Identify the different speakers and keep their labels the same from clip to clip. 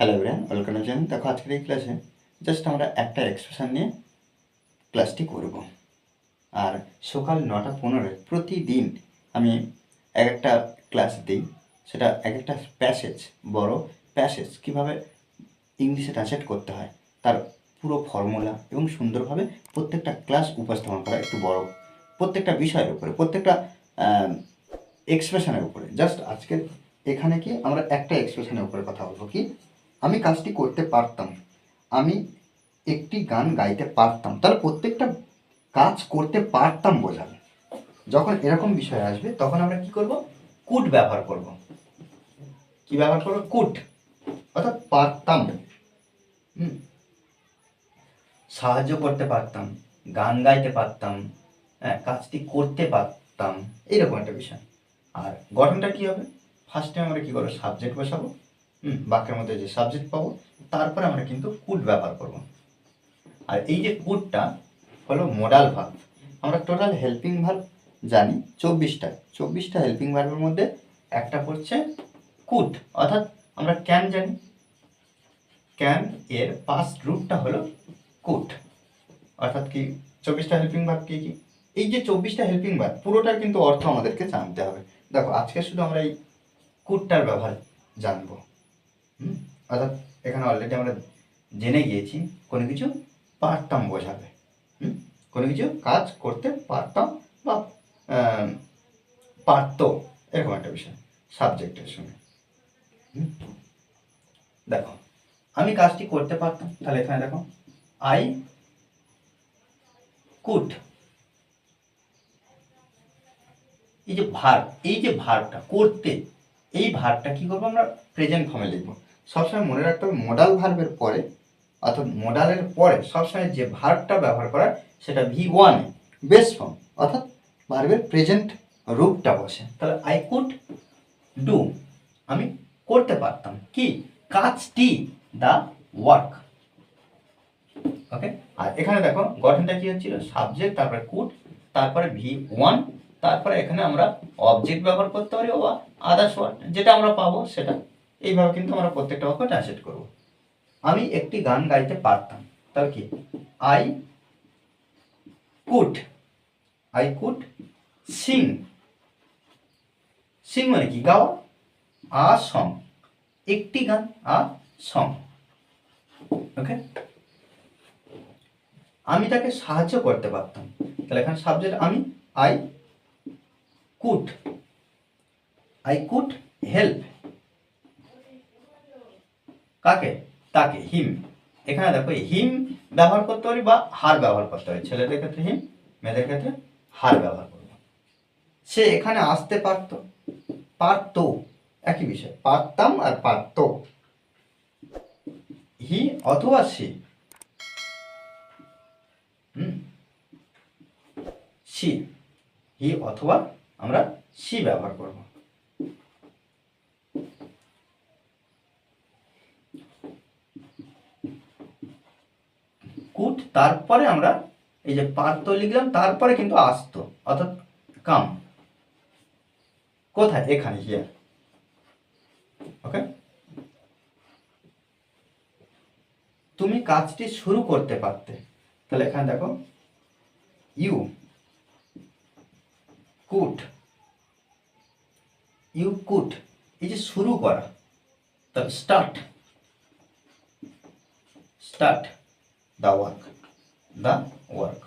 Speaker 1: Hello everyone welcome জান দেখো আজকের এই ক্লাসে জাস্ট আমরা একটা এক্সপ্রেশন নিয়ে ক্লাসটি করব আর সকাল নটা পনেরোয় প্রতিদিন আমি এক একটা ক্লাস দিই সেটা এক একটা প্যাসেজ বড় প্যাসেজ কীভাবে ইংলিশে ট্রান্সলেট করতে হয় তার পুরো ফর্মুলা এবং সুন্দরভাবে প্রত্যেকটা ক্লাস উপস্থাপন করা একটু বড় প্রত্যেকটা বিষয়ের উপরে প্রত্যেকটা এক্সপ্রেশনের উপরে জাস্ট আজকে এখানে কি আমরা একটা এক্সপ্রেশনের উপরে কথা বলব কি আমি কাজটি করতে পারতাম। আমি একটি গান গাইতে পারতাম। তাহলে প্রত্যেকটা কাজ করতে পারতাম বোঝাবে যখন এরকম বিষয় আসবে, তখন আমরা কি করব? কুট ব্যবহার করব। কি ব্যবহার করব? কুট। অর্থাৎ পারতাম। হুম। সাহায্য করতে পারতাম, গান গাইতে পারতাম হ্যাঁ কাজটি করতে পারতাম এইরকম একটা বিষয়। আর গঠনটা কি হবে? ফার্স্ট ফার্স্টে আমরা কি করব? সাবজেক্ট বসাবো। বাক্যের মধ্যে যে সাবজেক্ট পাবো, তারপরে আমরা কিন্তু কুড ব্যবহার করব। আর এই যে কুডটা হলো মোডাল ভার্ব আমরা টোটাল হেল্পিং ভার্ব জানি চব্বিশটা। চব্বিশটা হেল্পিং ভার্বের মধ্যে একটা পড়ছে কুড অর্থাৎ আমরা ক্যান জানি। ক্যান এর পাস্ট রুটটা হলো কুড অর্থাৎ কি চব্বিশটা হেল্পিং ভার্ব কি কি? এই যে চব্বিশটা হেল্পিং ভার্ব পুরোটার কিন্তু অর্থ আমাদেরকে জানতে হবে। দেখো, আজকে শুধু আমরা এই কুটটার ব্যবহার জানব। অর্থাৎ এখানে অলরেডি আমরা জেনে গিয়েছি কোনো কিছু পারতাম বোঝাবে কোনো কিছু কাজ করতে পারতাম বা পারতো এরকম একটা বিষয় সাবজেক্টের সঙ্গে? দেখো, আমি কাজটি করতে পারতাম, তাহলে এখানে দেখো আই কুড এই যে ভার এই যে ভারটা করতে, এই ভারটা কি করব আমরা প্রেজেন্ট ফর্মে লিখব। সবসময় মনে রাখতে হবে মোডাল ভার্বের পরে, অর্থাৎ মোডালের পরে সবসময় যে ভার্বটা ব্যবহার করা সেটা ভি ওয়ানে বেস ফর্ম অর্থাৎ ভার্বের প্রেজেন্ট রূপটা বসে। তাহলে আই কুড ডু আমি করতে পারতাম। কি? কাজটি দ্য ওয়ার্ক ওকে আর এখানে দেখো, গঠনটা কি হচ্ছিল? সাবজেক্ট তারপরে কুড তারপরে ভি ওয়ান তারপরে এখানে আমরা অবজেক্ট ব্যবহার করতে পারি বা আদার্স ওয়ার্ড যেটা আমরা পাবো, সেটা এইভাবে কিন্তু আমরা প্রত্যেকটা বাক্য ট্রান্সলেট করব। আমি একটি গান গাইতে পারতাম তাহলে কি? I could I could sing sing মানে কি? গাওয়া আ, সং। একটি গান, আ, সং। ওকে আমি তাকে সাহায্য করতে পারতাম। তাহলে এখানে সাবজেক্ট আমি I could I could help কাকে? তাকে, হিম। এখানে দেখো হিম ব্যবহার করতে পারি বা হার ব্যবহার করতে পারি। ছেলেদের ক্ষেত্রে হিম, মেয়েদের ক্ষেত্রে হার ব্যবহার করব। সে এখানে আসতে পারতো। পারতো, একই বিষয়। পারতাম আর পারতো। হি অথবা সে। সি। হি অথবা আমরা সি ব্যবহার করব। কুট তারপরে আমরা এই যে পারতো লিখলাম, তারপরে কিন্তু আসতো, অর্থাৎ কাম কোথায়? এখানে হিয়ার ওকে তুমি কাজটি শুরু করতে পারতে। তাহলে এখানে দেখো ইউ কুট ইউ কুট এই যে শুরু করা, তাহলে start start the work the work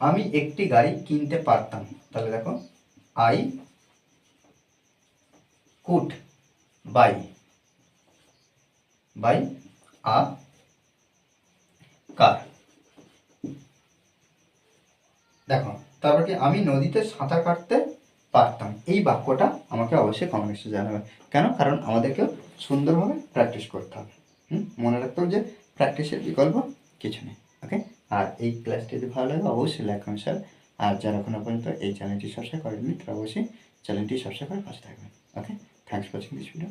Speaker 1: আমি একটি গাড়ি কিনতে পারতাম। তাহলে দেখো I could buy buy a car দেখো, তারপর কি আমি নদীতে সাঁতার কাটতে পারতাম। এই বাক্যটা আমাকে অবশ্যই কমেন্টসে জানাবে। কেন? কারণ আমাদেরকে সুন্দরভাবে প্র্যাকটিস করতে হবে। মনে রাখতে হবে যে প্র্যাকটিসের বিকল্প কিছু নেই ওকে আর এই ক্লাসটি যদি ভালো লাগে, অবশ্যই লাইক শেয়ার আর যারা এখনও পর্যন্ত এই চ্যানেলটি সাবস্ক্রাইব করেননি, তারা অবশ্যই চ্যানেলটি সাবস্ক্রাইব করে পাশে থাকবেন okay thanks for watching this video